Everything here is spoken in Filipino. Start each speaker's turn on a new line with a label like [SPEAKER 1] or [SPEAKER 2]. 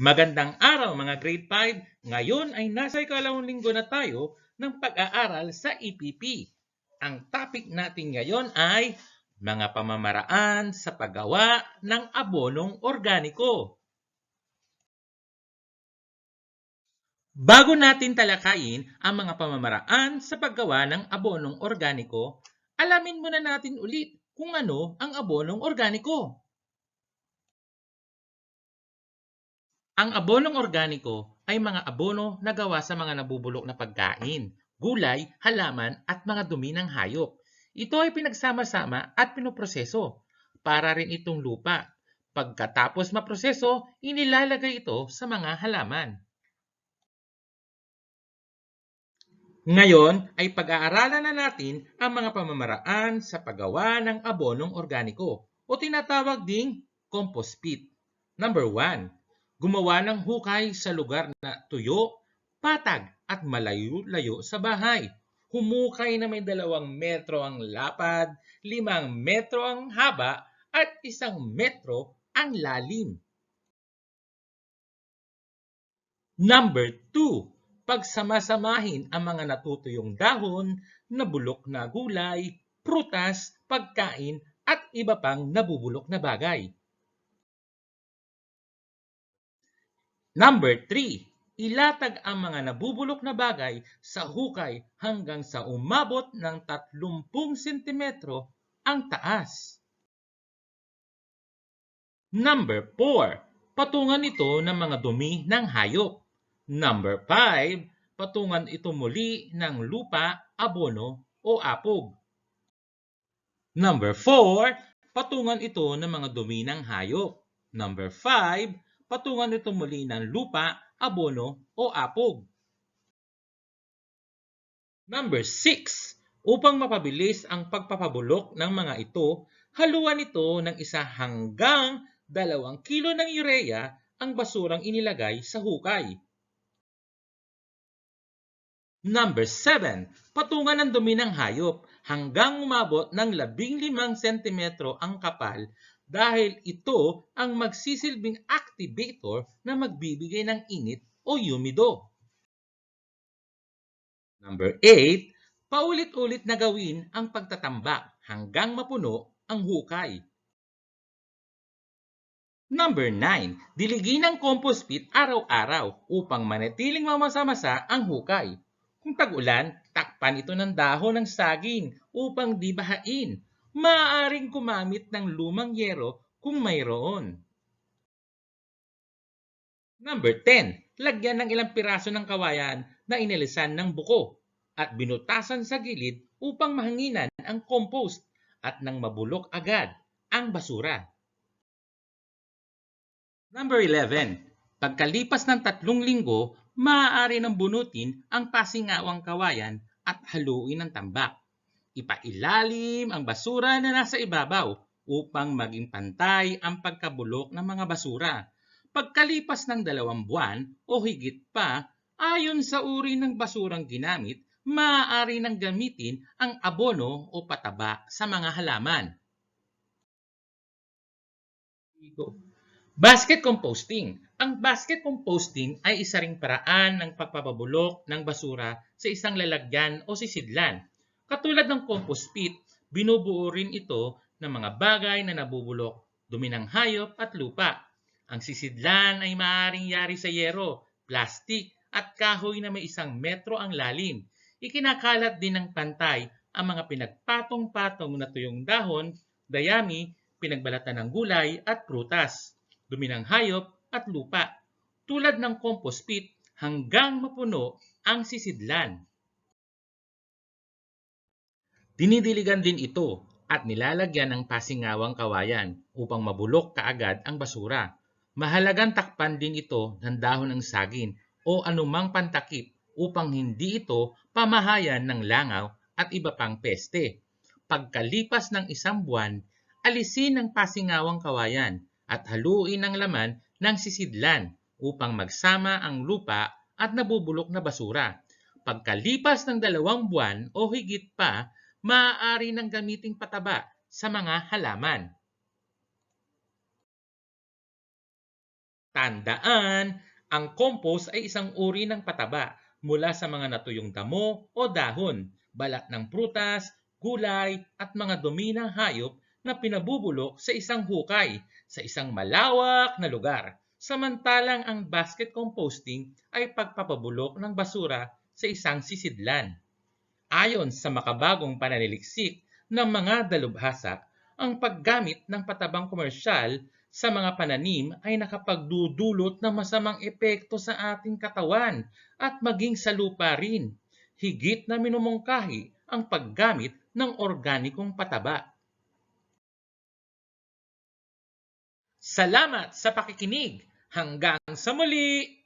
[SPEAKER 1] Magandang araw mga grade 5. Ngayon ay nasa ikalawang linggo na tayo ng pag-aaral sa EPP. Ang topic natin ngayon ay mga pamamaraan sa paggawa ng abonong organiko. Bago natin talakayin ang mga pamamaraan sa paggawa ng abonong organiko, alamin muna natin ulit kung ano ang abonong organiko. Ang abonong organiko ay mga abono na gawa sa mga nabubulok na pagkain, gulay, halaman at mga dumi ng hayop. Ito ay pinagsama-sama at pinoproseso para rin itong lupa. Pagkatapos maproseso, inilalagay ito sa mga halaman. Ngayon ay pag-aaralan na natin ang mga pamamaraan sa paggawa ng abonong organiko o tinatawag ding compost pit. Number 1 gumawa ng hukay sa lugar na tuyo, patag at malayo-layo sa bahay. Humukay na may dalawang metro ang lapad, limang metro ang haba, at isang metro ang lalim. Number 2. Pagsamasamahin ang mga natutuyong dahon, nabulok na gulay, prutas, pagkain, at iba pang nabubulok na bagay. Number 3. Ilatag ang mga nabubulok na bagay sa hukay hanggang sa umabot ng 30 cm ang taas. Number 4. Patungan ito ng mga dumi ng hayop. Number 5. Patungan ito muli ng lupa, abono o apog. Number 4. Patungan ito ng mga dumi ng hayop. Number 5 patungan nito muli ng lupa, abono o apog. Number 6. Upang mapabilis ang pagpapabulok ng mga ito, haluan ito ng isa hanggang dalawang kilo ng urea ang basurang inilagay sa hukay. Number 7. Patungan ng dumi ng hayop hanggang umabot ng 15 cm ang kapal dahil ito ang magsisilbing activator na magbibigay ng init o humido. Number 8, paulit-ulit na gawin ang pagtatambak hanggang mapuno ang hukay. Number 9, diligin ang compost pit araw-araw upang manatiling mamasa-masa ang hukay. Kung tag-ulan, takpan ito ng dahon ng saging upang di bahain maaaring gumamit ng lumang yero kung mayroon. Number 10. Lagyan ng ilang piraso ng kawayan na inilisan ng buko at binutasan sa gilid upang mahanginan ang compost at nang mabulok agad ang basura. Number 11. Pagkalipas ng tatlong linggo, maaari nang bunutin ang pasingawang kawayan at haluin ng tambak. Ipailalim ang basura na nasa ibabaw upang maging pantay ang pagkabulok ng mga basura. Pagkalipas ng dalawang buwan o higit pa, ayon sa uri ng basurang ginamit, maaari nang gamitin ang abono o pataba sa mga halaman. Basket composting. Ang basket composting ay isa ring paraan ng pagpapabulok ng basura sa isang lalagyan o sisidlan Katulad ng compost pit, binubuo rin ito ng mga bagay na nabubulok, dumi ng hayop at lupa. Ang sisidlan ay maaaring yari sa yero, plastik at kahoy na may isang metro ang lalim. Ikinakalat din ng pantay ang mga pinagpatong-patong na tuyong dahon, dayami, pinagbalatan ng gulay at prutas, dumi ng hayop at lupa. Tulad ng compost pit hanggang mapuno ang sisidlan. Dinidiligan din ito at nilalagyan ng pasingawang kawayan upang mabulok kaagad ang basura. Mahalagang takpan din ito ng dahon ng saging o anumang pantakip upang hindi ito pamahayan ng langaw at iba pang peste. Pagkalipas ng isang buwan, alisin ang pasingawang kawayan at haluin ang laman ng sisidlan upang magsama ang lupa at nabubulok na basura. Pagkalipas ng dalawang buwan o higit pa, maaari nang gamiting pataba sa mga halaman. Tandaan, ang compost ay isang uri ng pataba mula sa mga natuyong damo o dahon, balat ng prutas, gulay at mga dumi ng hayop na pinabubulok sa isang hukay sa isang malawak na lugar. Samantalang ang basket composting ay pagpapabulok ng basura sa isang sisidlan. Ayon sa makabagong pananiliksik ng mga dalubhasa, ang paggamit ng patabang komersyal sa mga pananim ay nakapagdudulot ng masamang epekto sa ating katawan at maging sa lupa rin. Higit na minumungkahi ang paggamit ng organikong pataba. Salamat sa pakikinig! Hanggang sa muli!